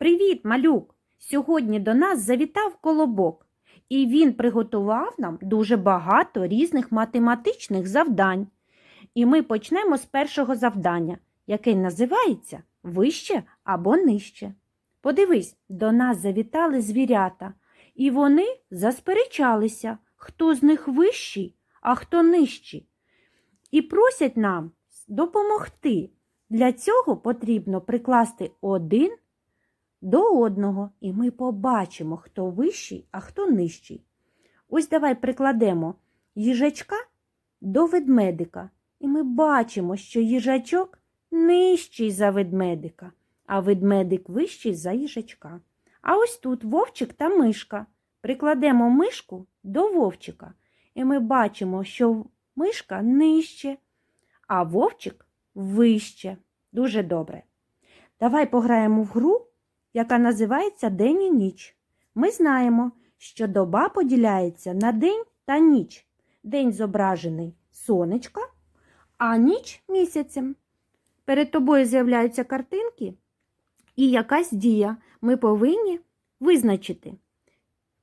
Привіт, малюк! Сьогодні до нас завітав колобок, і він приготував нам дуже багато різних математичних завдань. І ми почнемо з першого завдання, яке називається Вище або нижче. Подивись, до нас завітали звірята, і вони засперечалися, хто з них вищий, а хто нижчий. І просять нам допомогти. Для цього потрібно прикласти один до одного, і ми побачимо, хто вищий, а хто нижчий. Ось давай прикладемо їжачка до ведмедика, і ми бачимо, що їжачок нижчий за ведмедика, а ведмедик вищий за їжачка. А ось тут вовчик та мишка. Прикладемо мишку до вовчика, і ми бачимо, що мишка нижче, а вовчик вище. Дуже добре. Давай пограємо в гру, яка називається День і ніч. Ми знаємо, що доба поділяється на день та ніч. День зображений сонечка, а ніч місяцем. Перед тобою з'являються картинки і якась дія. Ми повинні визначити,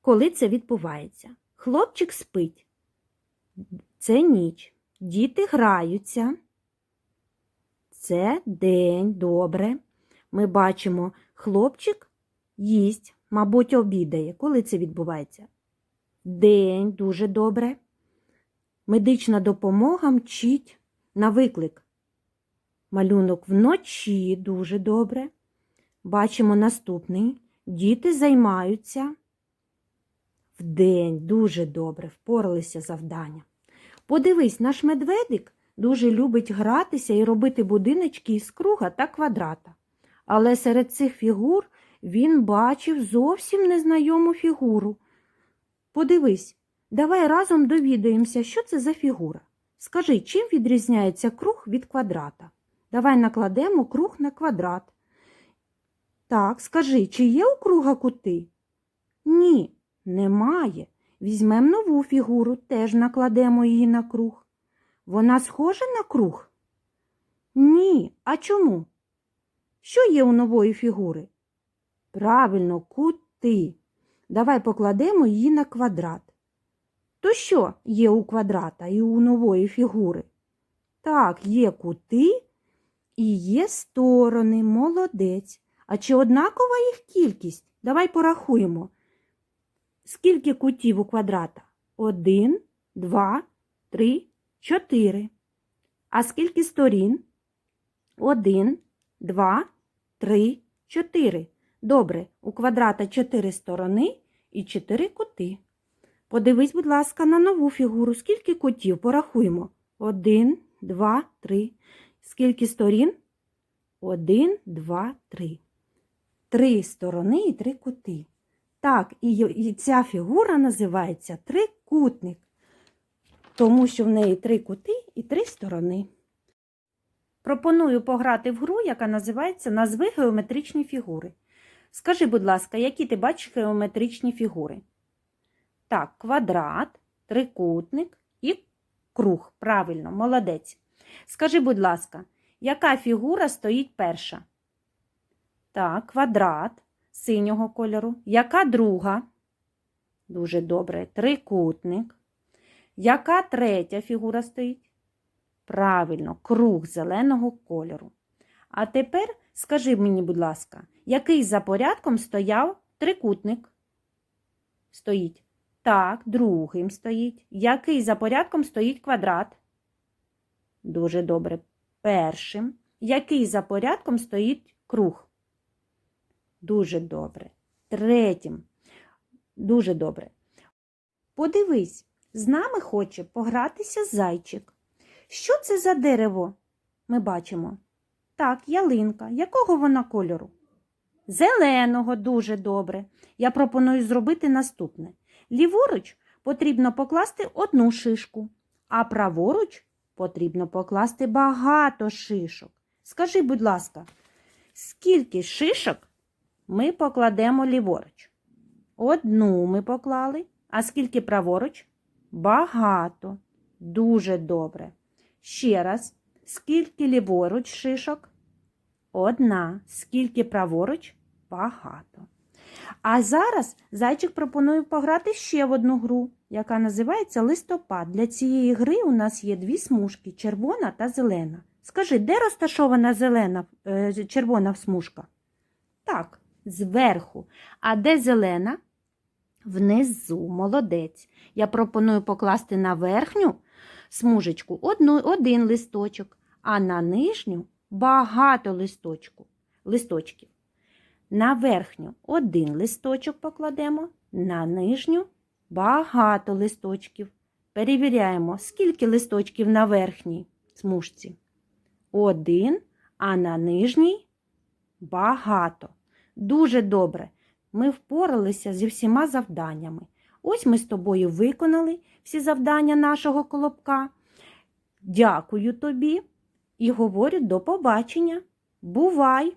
коли це відбувається. Хлопчик спить. Це ніч. Діти граються. Це день, добре. Ми бачимо, хлопчик їсть, мабуть, обідає. Коли це відбувається? День, дуже добре. Медична допомога мчить на виклик. Малюнок вночі дуже добре. Бачимо наступний. Діти займаються. Вдень дуже добре, впоралися завдання. Подивись, наш медведик дуже любить гратися і робити будиночки із круга та квадрата. Але серед цих фігур він бачив зовсім незнайому фігуру. Подивись, давай разом довідаємося, що це за фігура. Скажи, чим відрізняється круг від квадрата? Давай накладемо круг на квадрат. Так, скажи, чи є у круга кути? Ні, немає. Візьмемо нову фігуру, теж накладемо її на круг. Вона схожа на круг? Ні. А чому? Що є у нової фігури? Правильно, кути. Давай покладемо її на квадрат. То що є у квадрата і у нової фігури? Так, є кути і є сторони, молодець. А чи однакова їх кількість? Давай порахуємо. Скільки кутів у квадрата? Один, два, три, чотири. А скільки сторін? Один, два, три, чотири. Добре, у квадрата чотири сторони і чотири кути. Подивись, будь ласка, на нову фігуру. Скільки кутів? Порахуємо. Один, два, три. Скільки сторін? Один, два, три. Три сторони і три кути. Так, і ця фігура називається трикутник, тому що в неї три кути і три сторони. Пропоную пограти в гру, яка називається Назви геометричні фігури. Скажи, будь ласка, які ти бачиш геометричні фігури? Так, квадрат, трикутник і круг. Правильно, молодець. Скажи, будь ласка, яка фігура стоїть перша? Так, квадрат синього кольору. Яка друга? Дуже добре. Трикутник. Яка третя фігура стоїть? Правильно, круг зеленого кольору. А тепер скажи мені, будь ласка, який за порядком стояв трикутник? Стоїть. Так, другим стоїть. Який за порядком стоїть квадрат? Дуже добре. Першим. Який за порядком стоїть круг? Дуже добре. Третім. Дуже добре. Подивись, з нами хоче погратися зайчик. Що це за дерево? Ми бачимо. Так, ялинка. Якого вона кольору? Зеленого, дуже добре. Я пропоную зробити наступне. Ліворуч потрібно покласти одну шишку, а праворуч потрібно покласти багато шишок. Скажи, будь ласка, скільки шишок ми покладемо ліворуч? Одну ми поклали, а скільки праворуч? Багато. Дуже добре. Ще раз, скільки ліворуч шишок? Одна. Скільки праворуч? багато. А зараз зайчик пропонує пограти ще в одну гру, яка називається листопад. Для цієї гри у нас є дві смужки червона та зелена. Скажи, де розташована зелена, е, червона смужка? Так, зверху. А де зелена? Внизу, молодець. Я пропоную покласти на верхню смужечку одну, один листочок, а на нижню багато листочку, листочків. На верхню один листочок покладемо, на нижню багато листочків. Перевіряємо, скільки листочків на верхній смужці. Один, а на нижній багато. Дуже добре. Ми впоралися зі всіма завданнями. Ось ми з тобою виконали всі завдання нашого колобка. Дякую тобі і говорю до побачення. Бувай!